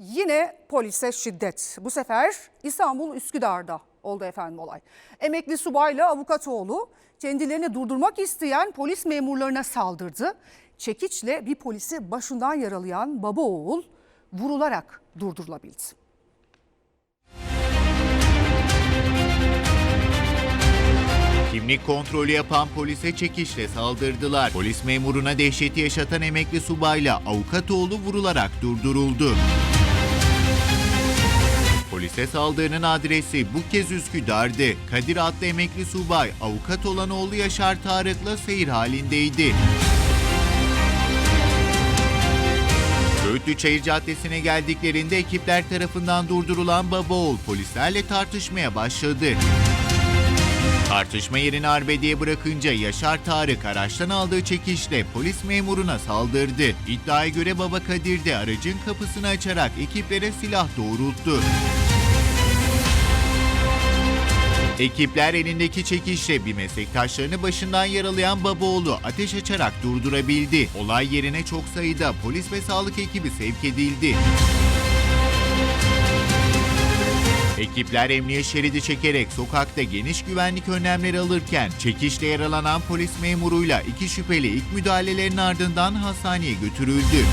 Yine polise şiddet. Bu sefer İstanbul Üsküdar'da oldu efendim olay. Emekli subayla avukatoğlu kendilerini durdurmak isteyen polis memurlarına saldırdı. Çekiçle bir polisi başından yaralayan baba oğul vurularak durdurulabildi. Kimlik kontrolü yapan polise çekişle saldırdılar. Polis memuruna dehşeti yaşatan emekli subayla avukatoğlu vurularak durduruldu. Polise saldırının adresi bu kez Üsküdar'dı. Kadir adlı emekli subay avukat olan oğlu Yaşar Tarık'la seyir halindeydi. Söğütlü Çayır Caddesi'ne geldiklerinde ekipler tarafından durdurulan baba oğul polislerle tartışmaya başladı. Tartışma yerini arbedeye bırakınca Yaşar Tarık araçtan aldığı çekişle polis memuruna saldırdı. İddiaya göre baba Kadir de aracın kapısını açarak ekiplere silah doğrulttu. Ekipler elindeki çekişle bir meslektaşlarını başından yaralayan babaoğlu ateş açarak durdurabildi. Olay yerine çok sayıda polis ve sağlık ekibi sevk edildi. Ekipler emniyet şeridi çekerek sokakta geniş güvenlik önlemleri alırken çekişle yaralanan polis memuruyla iki şüpheli ilk müdahalelerin ardından hastaneye götürüldü.